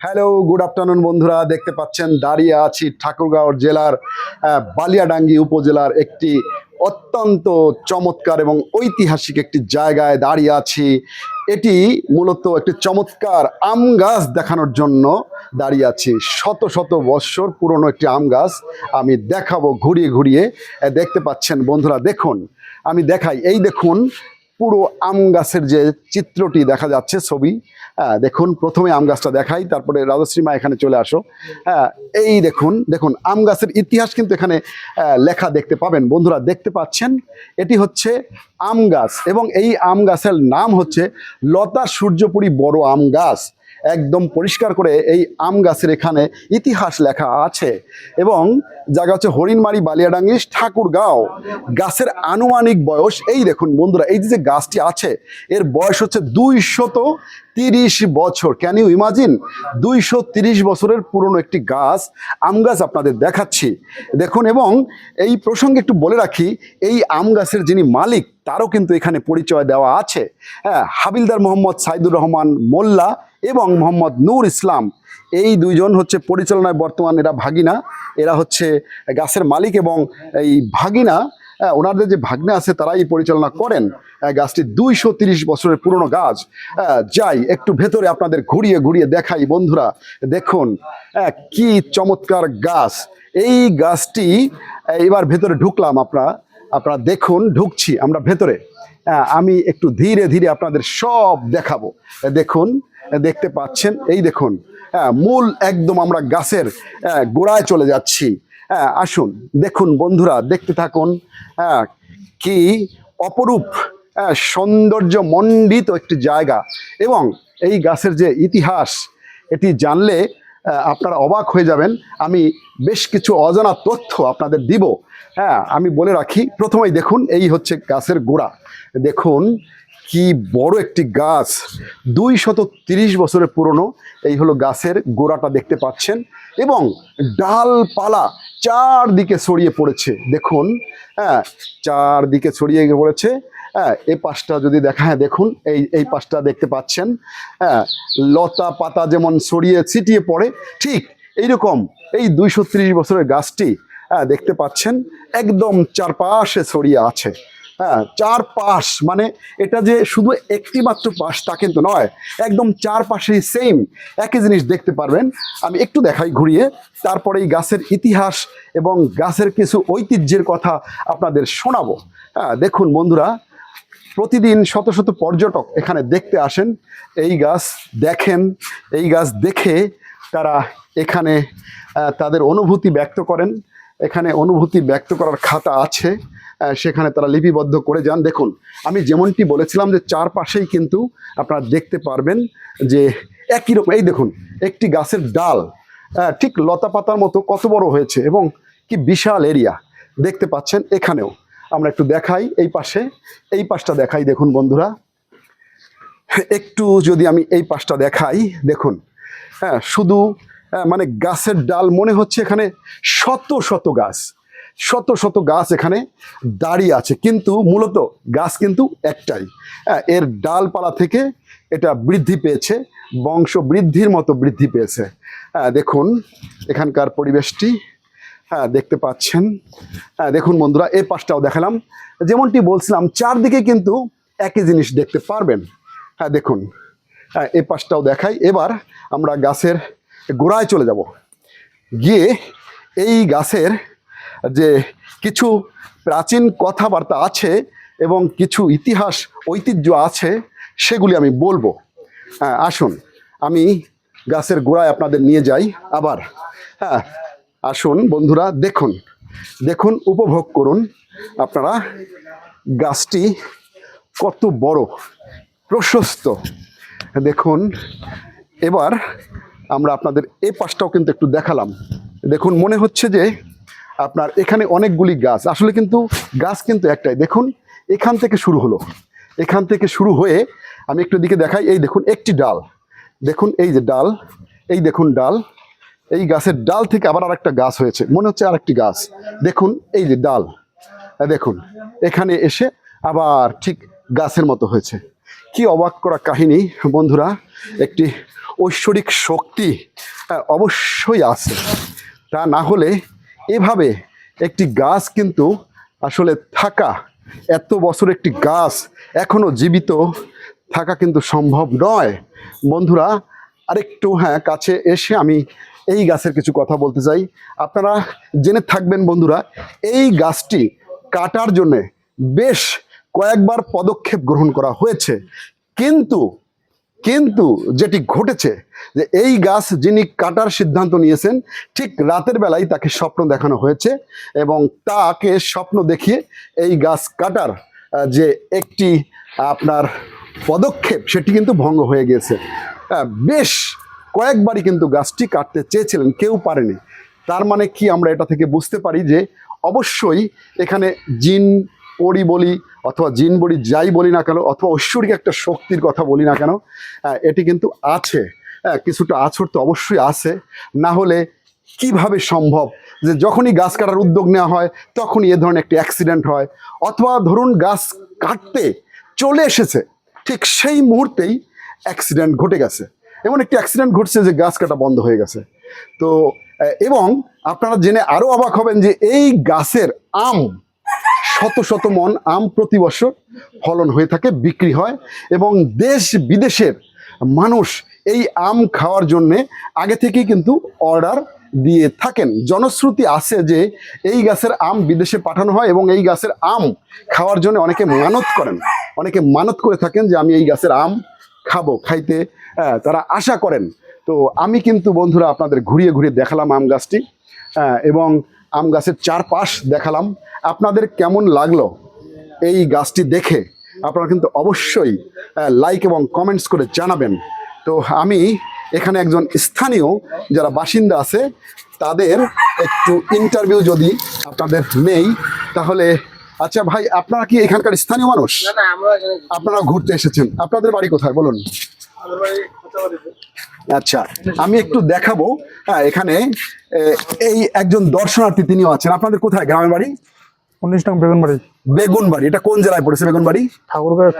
Hello good afternoon বন্ধুরা। দেখতে পাচ্ছেন, দাঁড়িয়ে আছি ঠাকুরগাঁও জেলার বালিয়াডাঙ্গি উপজেলার একটি অত্যন্ত চমৎকার এবং ঐতিহাসিক একটি জায়গায় দাঁড়িয়ে আছি। এটি মূলত একটি চমৎকার আম গাছ দেখানোর জন্য দাঁড়িয়ে আছি। শত শত বৎসর পুরনো একটি আম গাছ আমি দেখাবো ঘুরিয়ে ঘুরিয়ে। দেখতে পাচ্ছেন, বন্ধুরা, দেখুন, আমি দেখাই। এই দেখুন পুরো আম গাছের যে চিত্রটি দেখা যাচ্ছে ছবি হ্যাঁ দেখুন, প্রথমে আম গাছটা দেখাই, তারপরে রাজশ্রীমা এখানে চলে আসো। হ্যাঁ এই দেখুন দেখুন, আম গাছের ইতিহাস কিন্তু এখানে লেখা দেখতে পাবেন। বন্ধুরা, দেখতে পাচ্ছেন? এটি হচ্ছে আম গাছ এবং এই আম গাছের নাম হচ্ছে লতা সূর্যপুরী বড় আম গাছ। একদম পরিষ্কার করে এই আম গাছের এখানে ইতিহাস লেখা আছে। এবং জায়গা হচ্ছে হরিণমারি বালিয়াডাঙ্গি ঠাকুরগাঁও। গাছের আনুমানিক বয়স, এই দেখুন বন্ধুরা, এই যে গাছটি আছে, এর বয়স হচ্ছে দুইশত তিরিশ বছর। ক্যান ইউ ইমাজিন দুইশো তিরিশ বছরের পুরনো একটি গাছ, আম গাছ আপনাদের দেখাচ্ছি। দেখুন, এবং এই প্রসঙ্গে একটু বলে রাখি, এই আম গাছের যিনি মালিক, তারও কিন্তু এখানে পরিচয় দেওয়া আছে। হ্যাঁ হাবিলদার মোহাম্মদ সাইদুর রহমান মোল্লা এবং মোহাম্মদ নূর ইসলাম। এই দুইজন হচ্ছে পরিচালনায় বর্তমান এরা ভাগিনা। এরা হচ্ছে গাছের মালিক এবং এই ভাগিনা হ্যাঁ, ওনাদের যে ভাগ্নে আছে তারাই পরিচালনা করেন। আহ, গাছটি দুইশো তিরিশ বছরের পুরনো গাছ। আহ, যাই একটু ভেতরে আপনাদের ঘুরিয়ে ঘুরিয়ে দেখাই বন্ধুরা। দেখুন কি চমৎকার গাছ। এই গাছটি এবার ভেতরে ঢুকলাম আপনারা আপনারা দেখুন ঢুকছি আমরা ভেতরে। আমি একটু ধীরে ধীরে আপনাদের সব দেখাবো। দেখুন দেখতে পাচ্ছেন। এই দেখুন হ্যাঁ মূল একদম আমরা গাছের গোড়ায় চলে যাচ্ছি। হ্যাঁ আসুন দেখুন বন্ধুরা দেখতে থাকুন হ্যাঁ কি অপরূপ হ্যাঁ, সৌন্দর্য মণ্ডিত একটি জায়গা। এবং এই গাছের যে ইতিহাস এটি জানলে আপনারা অবাক হয়ে যাবেন। আমি বেশ কিছু অজানা তথ্য আপনাদের দিব। হ্যাঁ আমি বলে রাখি প্রথমেই দেখুন এই হচ্ছে গাছের গোড়া। দেখুন কি বড় একটি গাছ। দুই শত তিরিশ বছরের পুরনো। এই হলো গাছের গোড়াটা দেখতে পাচ্ছেন এবং ডালপালা চারদিকে ছড়িয়ে পড়েছে। দেখুন হ্যাঁ চারদিকে ছড়িয়ে পড়েছে। হ্যাঁ এই পাশটা যদি দেখা হ্যাঁ দেখুন, এই এই পাশটা দেখতে পাচ্ছেন। হ্যাঁ লতা পাতা যেমন ছড়িয়ে ছিটিয়ে পড়ে, ঠিক এইরকম এই দুইশো ত্রিশ বছরের গাছটি হ্যাঁ দেখতে পাচ্ছেন, একদম চারপাশে ছড়িয়ে আছে। হ্যাঁ চার পাশ মানে এটা যে শুধু একটি মাত্র পাশ, তা কিন্তু নয়, একদম চার পাশেই সেম একই জিনিস দেখতে পারবেন। আমি একটু দেখাই ঘুরিয়ে, তারপরে এই গাছের ইতিহাস এবং গাছের কিছু ঐতিহ্যের কথা আপনাদের শোনাবো। হ্যাঁ দেখুন বন্ধুরা, প্রতিদিন শত শত পর্যটক এখানে দেখতে আসেন, এই গাছ দেখেন, এই গাছ দেখে তারা এখানে তাদের অনুভূতি ব্যক্ত করেন। এখানে অনুভূতি ব্যক্ত করার খাতা আছে সেখানে তারা লিপিবদ্ধ করে যান। দেখুন, আমি যেমনটি বলেছিলাম যে চারপাশেই কিন্তু আপনারা দেখতে পারবেন যে একই রকম এই দেখুন, একটি গাছের ডাল ঠিক লতা পাতার মতো কত বড় হয়েছে এবং কি বিশাল এরিয়া। দেখতে পাচ্ছেন এখানেও। আমরা একটু দেখাই এই পাশে। এই পাশটা দেখাই, দেখুন বন্ধুরা। একটু যদি আমি এই পাশটা দেখাই, দেখুন। হ্যাঁ শুধু মানে গাছের ডাল মনে হচ্ছে এখানে শত শত গাছ। শত শত গাছ এখানে দাঁড়িয়ে আছে। কিন্তু মূলত গাছ কিন্তু একটাই। হ্যাঁ, এর ডালপালা থেকে এটা বৃদ্ধি পেয়েছে বংশ বৃদ্ধির মতো বৃদ্ধি পেয়েছে। হ্যাঁ দেখুন এখানকার পরিবেশটি। হ্যাঁ দেখতে পাচ্ছেন। হ্যাঁ দেখুন বন্ধুরা এই পাশটাও দেখালাম। যেমনটি বলছিলাম চারদিকে কিন্তু একই জিনিস দেখতে পারবেন। হ্যাঁ দেখুন। হ্যাঁ এই পাশটাও দেখাই। এবার আমরা গাছের গোড়ায় চলে যাব। গিয়ে এই গাছের যে কিছু প্রাচীন কথাবার্তা আছে এবং কিছু ইতিহাস, ঐতিহ্য আছে, সেগুলি আমি বলব। হ্যাঁ আসুন, আমি গাছের গোড়ায় আপনাদের নিয়ে যাই আবার। হ্যাঁ আসুন বন্ধুরা, দেখুন দেখুন, উপভোগ করুন আপনারা গাছটি কত বড়, প্রশস্ত। দেখুন, এবার আমরা আপনাদের এই পাশটাও কিন্তু একটু দেখালাম। দেখুন, মনে হচ্ছে যে আপনার এখানে অনেকগুলি গাছ। আসলে কিন্তু গাছ কিন্তু একটাই। দেখুন, এখান থেকে শুরু হলো। এখান থেকে শুরু হয়ে আমি একটু দিকে দেখাই। এই দেখুন, একটি ডাল। দেখুন, এই যে ডাল, এই দেখুন ডাল। এই গাছের ডাল থেকে আবার আরেকটা গাছ হয়েছে। মনে হচ্ছে আরেকটি গাছ। দেখুন, এই যে ডাল। দেখুন, এখানে এসে আবার ঠিক গাছের মতো হয়েছে। কি অবাক করা কাহিনী, বন্ধুরা। একটি ঐশ্বরিক শক্তি অবশ্যই আছে। তা না হলে এভাবে একটি গাছ কিন্তু আসলে থাকা, এত বছর একটি গাছ এখনও জীবিত থাকা কিন্তু সম্ভব নয়। বন্ধুরা, আরেকটু হ্যাঁ কাছে এসে আমি এই গাছের কিছু কথা বলতে চাই। আপনারা জেনে থাকবেন বন্ধুরা, এই গাছটি কাটার জন্যে বেশ কয়েকবার পদক্ষেপ গ্রহণ করা হয়েছে। কিন্তু কিন্তু যেটি ঘটেছে যে এই গাছ যিনি কাটার সিদ্ধান্ত নিয়েছেন, ঠিক রাতের বেলায় তাকে স্বপ্ন দেখানো হয়েছে এবং তাকে স্বপ্ন দেখিয়ে এই গাছ কাটার যে একটি আপনার পদক্ষেপ, সেটি কিন্তু ভঙ্গ হয়ে গেছে বেশ কয়েকবারই কিন্তু গাছটি কাটতে চেয়েছিলেন, কেউ পারেনি। তার মানে কি আমরা এটা থেকে বুঝতে পারি যে অবশ্যই এখানে জিন পরি বলি অথবা জিন বলি যাই বলি না কেন অথবা ঐশ্বরিক একটা শক্তির কথা বলি না কেন এটি কিন্তু আছে। হ্যাঁ, কিছুটা আছর তো অবশ্যই আছে। না হলে কীভাবে সম্ভব যে যখনই গাছ কাটার উদ্যোগ নেওয়া হয় তখনই এ ধরনের একটি অ্যাক্সিডেন্ট হয়? অথবা ধরুন গাছ কাটতে চলে এসেছে ঠিক সেই মুহূর্তেই অ্যাক্সিডেন্ট ঘটে গেছে। এমন একটি অ্যাক্সিডেন্ট ঘটছে যে গাছ কাটা বন্ধ হয়ে গেছে। তো এবং আপনারা জেনে আরও অবাক হবেন যে এই গাছের আম শত শত মন আম প্রতি বছর ফলন হয়ে থাকে, বিক্রি হয় এবং দেশ বিদেশের মানুষ এই আম খাওয়ার জন্যে আগে থেকেই কিন্তু অর্ডার দিয়ে থাকেন। জনশ্রুতি আছে যে এই গাছের আম বিদেশে পাঠানো হয় এবং এই গাছের আম খাওয়ার জন্য অনেকে মানত করেন। অনেকে মানত করে থাকেন যে আমি এই গাছের আম খাব, খাইতে তারা আশা করেন। তো আমি কিন্তু বন্ধুরা আপনাদের ঘুরিয়ে ঘুরিয়ে দেখালাম আম গাছটি এবং আম গাছের চারপাশ দেখালাম। আপনাদের কেমন লাগল এই গাছটি দেখে? আপনারা কিন্তু অবশ্যই লাইক এবং কমেন্টস করে জানাবেন। তো আমি এখানে একজন স্থানীয় যারা বাসিন্দা আছে তাদের একটু ইন্টারভিউ যদি আপনাদের নেই তাহলে আচ্ছা ভাই আপনারা কি এখানকার স্থানীয় মানুষ? আপনারা ঘুরতে এসেছেন। আপনাদের বাড়ি কোথায়? বলুন। আচ্ছা আমি একটু দেখাবো। হ্যাঁ এখানে এই একজন দর্শনার্থী তিনিও আছেন। আপনাদের কোথায়? গ্রামের বাড়ি? উনিশ নং বেগুনবাড়ি। বেগুনবাড়ি এটা কোন জেলায় পড়েছে বেগুনবাড়ি? ঠাকুরগাঁও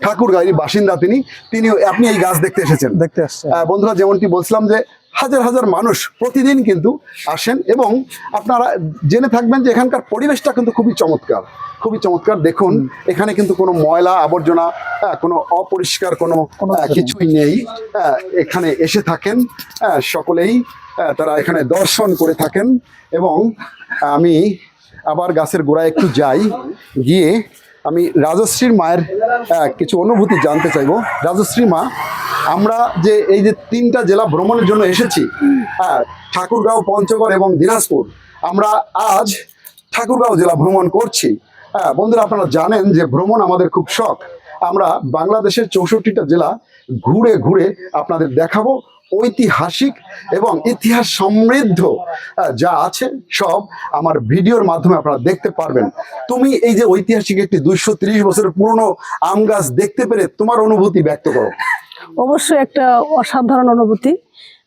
ঠাকুরগাঁয়ের বাসিন্দা তিনি তিনি আপনি এই গাছ দেখতে এসেছেন। দেখতে আসছে। আহ, বন্ধুরা যেমনটি বলছিলাম যে হাজার হাজার মানুষ প্রতিদিন কিন্তু আসেন এবং আপনারা জেনে থাকবেন যে এখানকার পরিবেশটা কিন্তু খুবই চমৎকার খুবই চমৎকার। দেখুন এখানে কিন্তু কোনো ময়লা আবর্জনা আহ, কোনো অপরিষ্কার কোনো আহ, কিছুই নেই। আহ, এখানে এসে থাকেন সকলেই তারা এখানে দর্শন করে থাকেন এবং আমি আবার গাছের গোড়ায় একটু যাই, গিয়ে আমি রাজশ্রীর মায়ের কিছু অনুভূতি জানতে চাইব। রাজশ্রী মা, আমরা যে এই যে তিনটা জেলা ভ্রমণের জন্য এসেছি হ্যাঁ ঠাকুরগাঁও, পঞ্চগড় এবং দিনাজপুর, আমরা আজ ঠাকুরগাঁও জেলা ভ্রমণ করছি। হ্যাঁ বন্ধুরা, আপনারা জানেন যে ভ্রমণ আমাদের খুব শখ। আমরা বাংলাদেশের চৌষট্টিটা জেলা ঘুরে ঘুরে আপনাদের দেখাবো। ঐতিহাসিক এবং ইতিহাস সমৃদ্ধ যা আছে সব আমার ভিডিওর মাধ্যমে আপনারা দেখতে পারবেন। তুমি এই যে ঐতিহাসিক একটি দুইশো তিরিশ বছরের পুরনো আম গাছ দেখতে পেরে তোমার অনুভূতি ব্যক্ত করো। অবশ্যই একটা অসাধারণ অনুভূতি।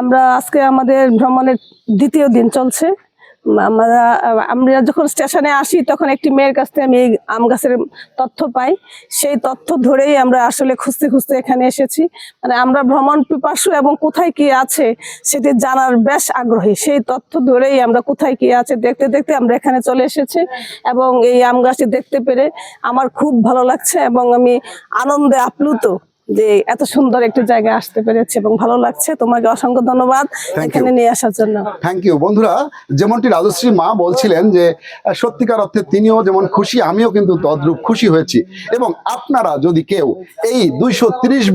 আমরা আজকে আমাদের ভ্রমণের দ্বিতীয় দিন চলছে। আমরা আমরা যখন স্টেশনে আসি, তখন একটি মেয়ের কাছ থেকে আমি আম গাছের তথ্য পাই। সেই তথ্য ধরেই আমরা আসলে খুঁজতে খুঁজতে এখানে এসেছি। মানে আমরা ভ্রমণ পিপাসু এবং কোথায় কি আছে, সেটি জানার বেশ আগ্রহী। সেই তথ্য ধরেই আমরা কোথায় কি আছে দেখতে দেখতে আমরা এখানে চলে এসেছি এবং এই আম গাছটি দেখতে পেরে আমার খুব ভালো লাগছে এবং আমি আনন্দে আপ্লুত। যে এত সুন্দর একটি জায়গায় আসতে পেরেছি এবং ভালো লাগছে। তোমাকে অসংখ্য ধন্যবাদ. এখানে নিয়ে আসার জন্য। থ্যাংক ইউ বন্ধুরা যেমনটি রাজশ্রী মা বলছিলেন যে সত্যিকার অর্থে তিনিও যেমন খুশি আমিও কিন্তু তদ্রূপ খুশি হয়েছি। এবং আপনারা যদি কেউ এই দুইশো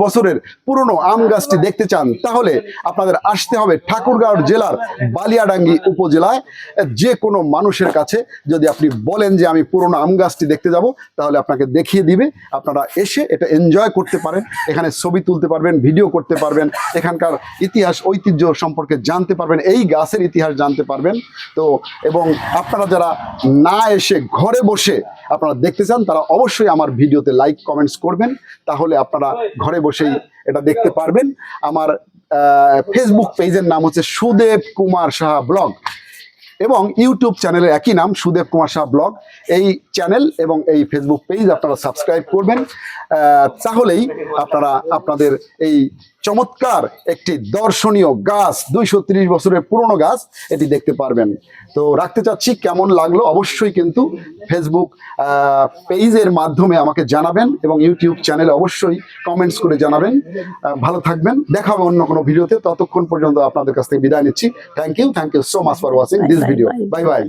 বছরের পুরনো আম গাছটি দেখতে চান তাহলে আপনাদের আসতে হবে ঠাকুরগাঁও জেলার বালিয়াডাঙ্গি উপজেলায়। যে কোনো মানুষের কাছে যদি আপনি বলেন যে আমি পুরনো আম গাছটি দেখতে যাব তাহলে আপনাকে দেখিয়ে দিবে। আপনারা এসে এটা এনজয় করতে পারেন। এখানে ছবি তুলতে পারবেন, ভিডিও করতে পারবেন, এখানকার ইতিহাস, ঐতিহ্য সম্পর্কে জানতে পারবেন, এই গাছের ইতিহাস জানতে পারবেন। তো, এবং আপনারা যারা না এসে ঘরে বসে আপনারা দেখতে চান, তারা অবশ্যই আমার ভিডিওতে লাইক, কমেন্টস করবেন, তাহলে আপনারা ঘরে বসেই এটা দেখতে পারবেন। আমার ফেসবুক পেজের নাম হচ্ছে সুদেব কুমার সাহা ব্লগ। এবং ইউটিউব চ্যানেলের একই নাম, সুদেব কুমার শাহ ব্লগ এই চ্যানেল এবং এই ফেসবুক পেজ আপনারা সাবস্ক্রাইব করবেন। তাহলেই আপনারা, আপনাদের এই চমৎকার একটি দর্শনীয় গাছ দুইশো তিরিশ বছরের পুরনো গাছ এটি দেখতে পারবেন। তো রাখতে চাচ্ছি কেমন লাগল অবশ্যই কিন্তু ফেসবুক পেজের মাধ্যমে আমাকে জানাবেন এবং ইউটিউব চ্যানেলে অবশ্যই কমেন্টস করে জানাবেন। ভালো থাকবেন দেখা হবে অন্য কোনো ভিডিওতে। ততক্ষণ পর্যন্ত আপনাদের কাছ থেকে বিদায় নিচ্ছি। Thank you thank you so much for watching this video bye bye